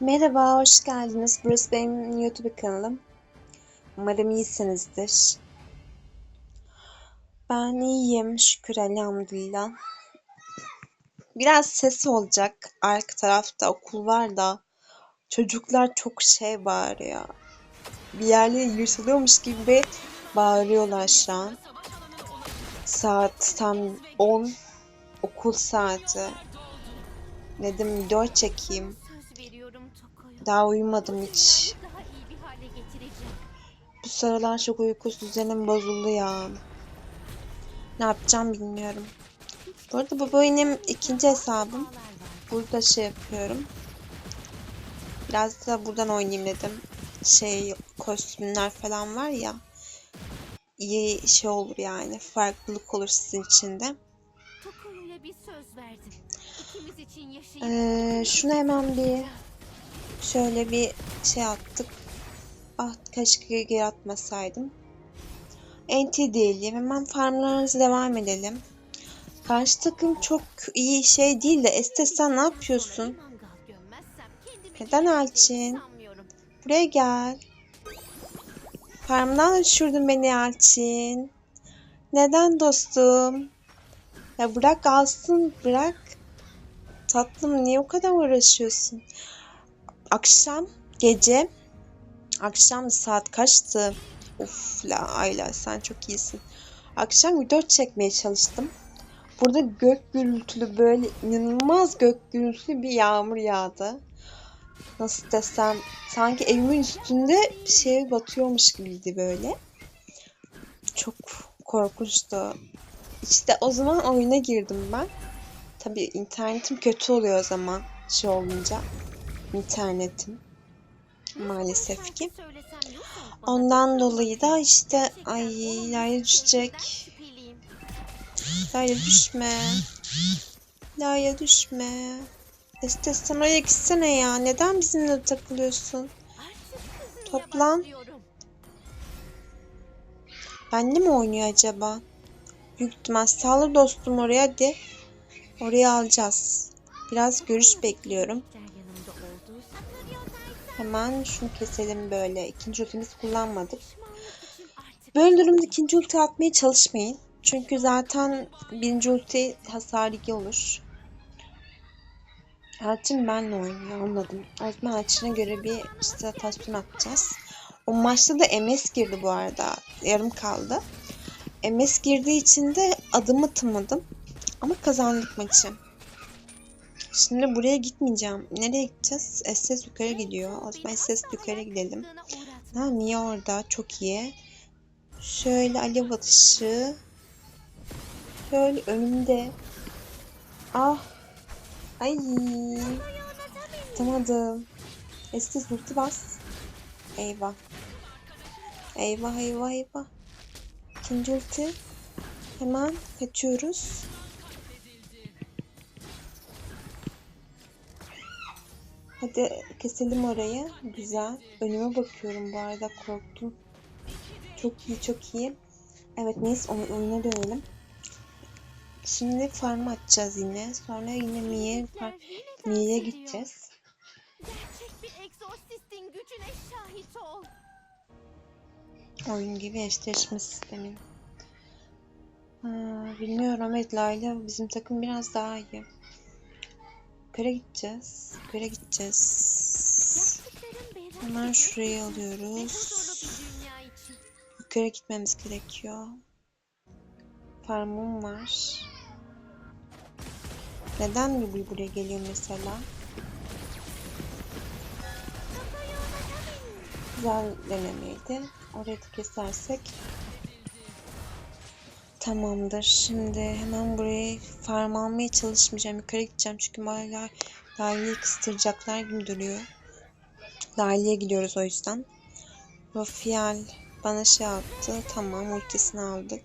Merhaba, hoş geldiniz. Burası benim YouTube kanalım. Umarım iyisinizdir. Ben iyiyim, şükür elhamdülillah. Biraz ses olacak. Arka tarafta okul var da çocuklar çok şey bağırıyor. Bir yerlere yırtılıyormuş gibi bağırıyorlar şu an. Saat tam 10 okul saati. Dedim video çekeyim. Daha uyumadım hiç. Bu sıralar çok uykusuz düzenim bozuldu ya. Ne yapacağım bilmiyorum. Bu arada bu benim ikinci hesabım. Burada şey yapıyorum. Biraz da buradan oynayayım dedim. Şey kostümler falan var ya. İyi şey olur yani. Farklılık olur sizin için de. Ee, şunu hemen bir şöyle bir şey attık. Ah keşke geri atmasaydım. NT diyelim. Hemen farmlarımıza devam edelim. Karşı takım çok iyi şey değil de Este sen ne yapıyorsun? Neden Elçin? Buraya gel. Farmdan düşürdün beni Elçin. Neden dostum? Ya bırak alsın bırak. Tatlım niye o kadar uğraşıyorsun? Akşam, gece, akşam saat kaçtı? Uf la Ayla sen çok iyisin. Akşam video çekmeye çalıştım. Burada gök gürültülü böyle inanılmaz gök gürültülü bir yağmur yağdı. Nasıl desem sanki evimin üstünde bir şey batıyormuş gibiydi böyle. Çok korkunçtu. İşte o zaman oyuna girdim ben. Tabii internetim kötü oluyor o zaman şey olunca. İnternetim maalesef ki. Ondan dolayı da işte ay Lale düşecek. Lale düşme. Lale düşme. Este sen oraya gitsene ya. Neden bizimle takılıyorsun? Toplan. Benle mi oynuyor acaba? Büyük ihtimal sağlı dostum oraya hadi. Oraya alacağız. Biraz görüş bekliyorum. Hemen şunu keselim böyle. İkinci ultimizi kullanmadık. Böyle durumda ikinci ulti atmaya çalışmayın. Çünkü zaten birinci ulti hasar ligi olur. Elçin benle oynuyor anladım. O zaman Elçin'e göre bir stratasyon atacağız. O maçta da MS girdi bu arada. Yarım kaldı. MS girdiği için de adım atamadım. Ama kazandık maçı. Şimdi buraya gitmeyeceğim. Nereye gideceğiz? SS yukarı gidiyor. O zaman SS yukarı gidelim. Ha niye orada? Çok iyi. Şöyle alev atışı. Şöyle önümde. Ah. Ay. Atamadım. Estes ulti bas. Eyvah. Eyvah eyvah eyvah. İkinci ulti. Hemen kaçıyoruz. Hadi keselim orayı. Güzel. Önüme bakıyorum bu arada korktum. Çok iyi çok iyi. Evet neyse onu oyuna dönelim. Şimdi farm açacağız yine. Sonra yine Mi'ye Mi'ye gideceğiz. Oyun gibi eşleşme sistemi. Ha, bilmiyorum evet Layla bizim takım biraz daha iyi. Yukarı gideceğiz. Yukarı gideceğiz. Hemen şurayı alıyoruz. Yukarı gitmemiz gerekiyor. Farmım var. Neden bu buraya geliyor mesela? Güzel denemeydi. Orayı da kesersek. Tamamdır. Şimdi hemen burayı farm almaya çalışmayacağım. Yukarı gideceğim çünkü hala Lale'yi kıstıracaklar gibi duruyor. Lale'ye gidiyoruz o yüzden. Rafiel bana şey attı. Tamam ultisini aldık.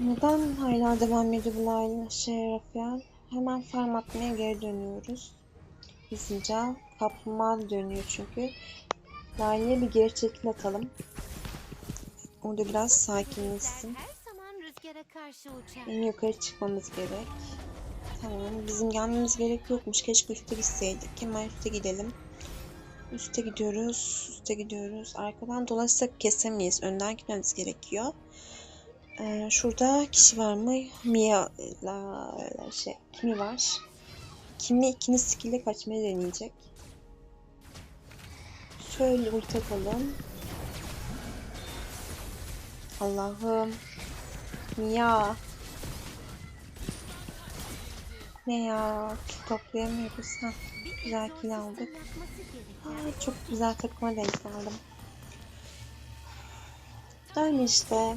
Neden hala devam ediyor bu Lale şey Rafiel? Hemen farm atmaya geri dönüyoruz. Hızlıca. Kaplumbağa dönüyor çünkü. Lale'ye bir geri çekil atalım. Orada biraz sakinleşsin. Benim yukarı çıkmamız gerek. Tamam bizim gelmemiz gerek yokmuş. Keşke üste gitseydik. Hemen üste gidelim. Üste gidiyoruz. Üste gidiyoruz. Arkadan dolaşsak kesemeyiz. Önden gitmemiz gerekiyor. Ee, şurada kişi var mı? Mia la, la şey kimi var? Kimi ikini skill'e kaçmayı deneyecek. Şöyle ulti atalım. Allah'ım. Mia. Ne ya? Toplayamıyoruz. Ha. Güzel kill aldık. Aa, çok güzel takıma denk geldim. Öyle işte.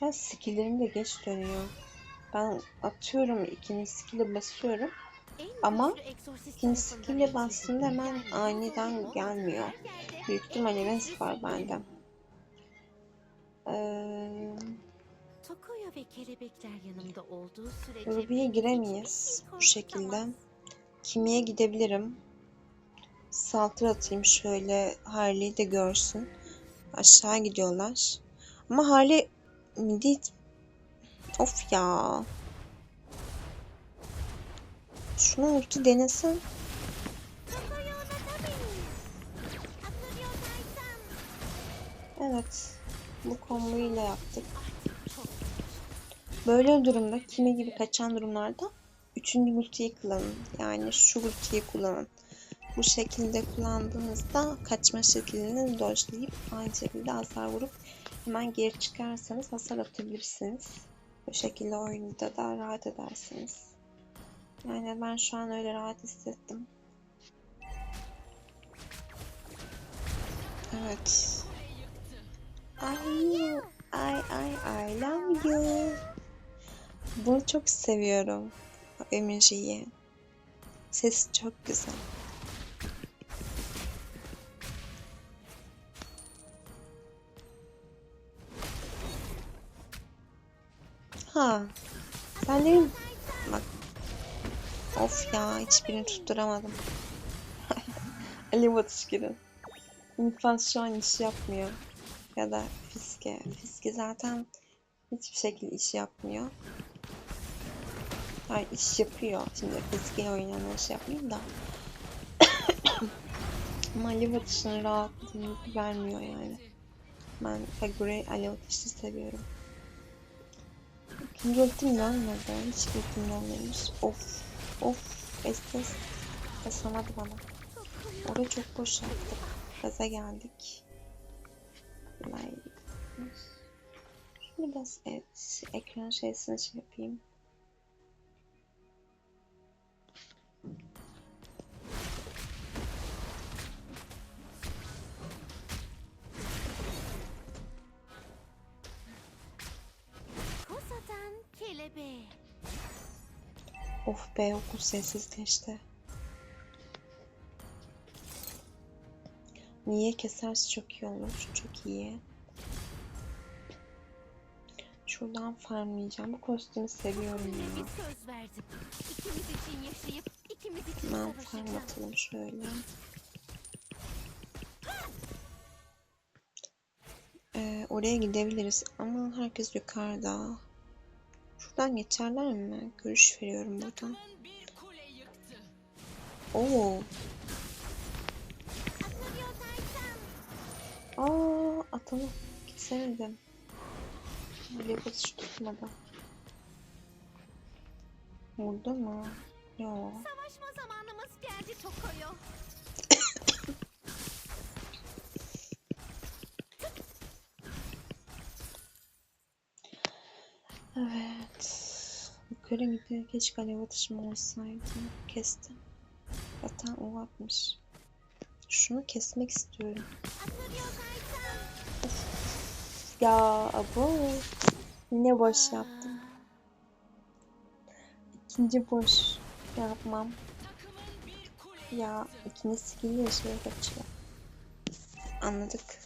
Ya skill'lerim de geç dönüyor. Ben atıyorum ikinci skill'e basıyorum. Ama İkinci skill'e bastığımda hemen aniden gelmiyor. Büyük rest güçlü var bende. Ee, Tokoyo ve kelebekler yanımda olduğu sürece Ruby'ye giremeyiz bu şekilde. Kimiye gidebilirim. Saltır atayım şöyle Harley'i de görsün. Aşağı gidiyorlar. Ama Harley midi... Of ya. Şunu ulti denesin. Evet. Bu komboyu ile yaptık. Böyle durumda kimi gibi kaçan durumlarda üçüncü ultiyi kullanın. Yani şu ultiyi kullanın. Bu şekilde kullandığınızda kaçma şeklini dodge'layıp aynı şekilde hasar vurup hemen geri çıkarsanız hasar atabilirsiniz. Bu şekilde oyunda da rahat edersiniz. Yani ben şu an öyle rahat hissettim. Evet. Ay, ay, ay, I love you. Bunu çok seviyorum. O emojiyi. Sesi çok güzel. Ha. Sen de bak. Of ya hiçbirini tutturamadım. Ali Batışkır'ın. İnfaz şu an iş yapmıyor. Ya da Fiske. Fiske zaten hiçbir şekilde iş yapmıyor. Hayır iş yapıyor. Şimdi Fiske oynayanlar iş yapmıyor da. Ama Ali Batış'ın rahatlığını vermiyor yani. Ben Kagure Ali Batış'ı seviyorum. İkinci ultim gelmedi. Hiç ultim gelmemiş. Of. Of. Estes. Basamadı bana. Orada çok boş yaptık. Gaza geldik. Like. Şunu biraz evet, ekran şeysini şey yapayım. Of be okul sessizleşti. Niye keserse çok iyi olur. Çok iyi. Şuradan farmlayacağım. Bu kostümü seviyorum ya. bir söz verdim. İkimiz için yaşayıp ikimiz için Hemen farm atalım şöyle. Ee, oraya gidebiliriz ama herkes yukarıda. Şuradan geçerler mi? Görüş veriyorum buradan. Oo, aa atalım. Gitsemedim. Böyle batış tutmadı. Burada mı? Yok. Savaşma zamanımız geldi Tokoyo. Evet. Yukarı gidiyor. Keşke alev atışım olsaydı. Kestim. Zaten o atmış. Şunu kesmek istiyorum. Ya abo. Yine boş yaptım. İkinci boş yapmam. Ya ikinci skill'le şey kaçıyor. Anladık.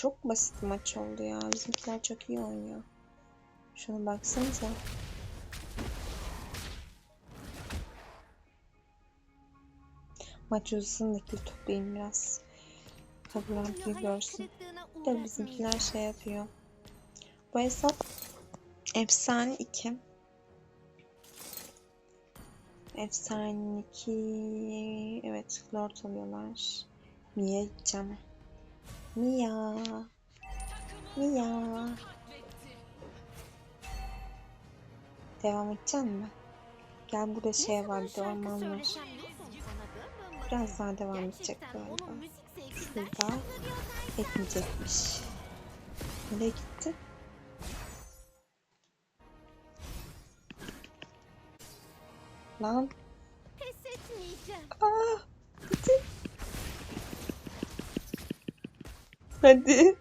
Çok basit maç oldu ya. Bizimkiler çok iyi oynuyor. Şuna baksanıza. Maç uzasın da kill toplayayım biraz. Tabular Hayal görsün. De bizimkiler şey yapıyor. Bu hesap efsane 2. Efsane 2. Evet, Lord alıyorlar. Mia gideceğim. Mia. Mia. Devam edecek mi? Gel burada şey var, orman var. Biraz daha devam edecek galiba. Şurada. Etmeyecekmiş. Nereye gitti? Lan. Pes etmeyeceğim. Aa, hadi. Hadi.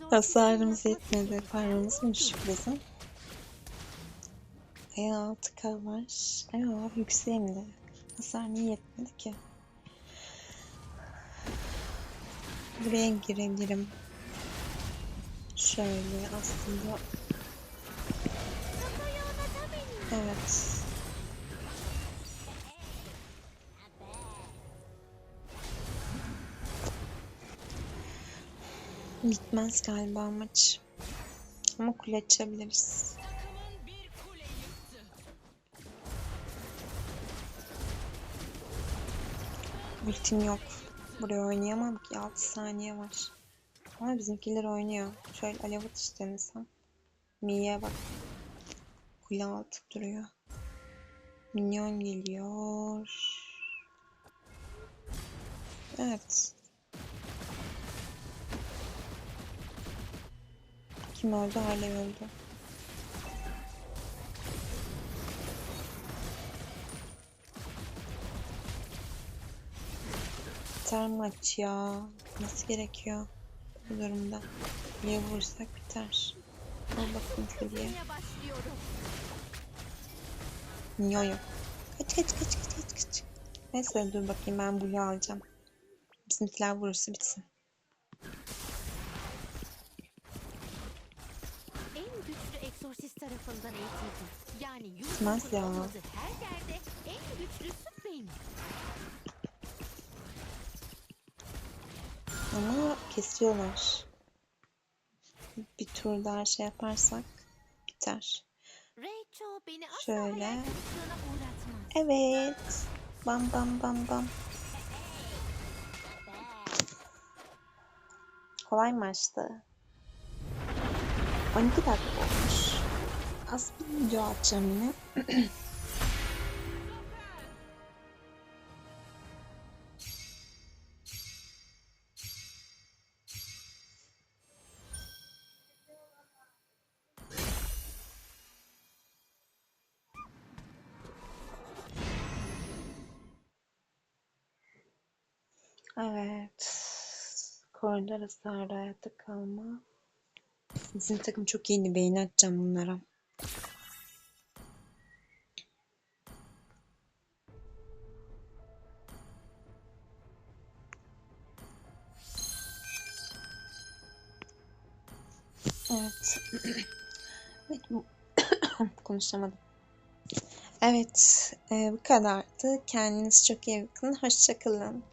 Hasarımız yetmedi. Paramız mı düşük bizim? Ay 6K var. Ay yükseğim de. Hasar niye yetmedi ki? Buraya girebilirim. Şöyle aslında. Evet. Bitmez galiba maç. Ama kule açabiliriz. Ultim yok. Buraya oynayamam ki 6 saniye var. Ama bizimkiler oynuyor. Şöyle alev atış denesem. Mia'ya bak. Kule altı duruyor. Minyon geliyor. Evet. Kim öldü? Alev öldü. Biter maç ya. Nasıl gerekiyor bu durumda? Niye vursak biter. Al bakayım başlıyorum. Minyon yok. Kaç kaç kaç kaç kaç kaç. Neyse dur bakayım ben Blue alacağım. Bizimkiler vurursa bitsin. Tarafından eğitildim. Yani YouTube'un ya. her yerde en güçlüsü benim. Ama kesiyorlar. Bir tur daha şey yaparsak biter. Rachel beni asla Şöyle. hayal kırıklığına uğratmaz. Evet. Bam bam bam bam. Kolay maçtı. 12 dakika bir video atacağım yine. Evet. Koridor hasarı hayatta kalma. Bizim takım çok iyiydi. Beğeni atacağım bunlara. Evet. evet konuşamadım. Evet, e, bu kadardı. Kendiniz çok iyi bakın. Hoşçakalın.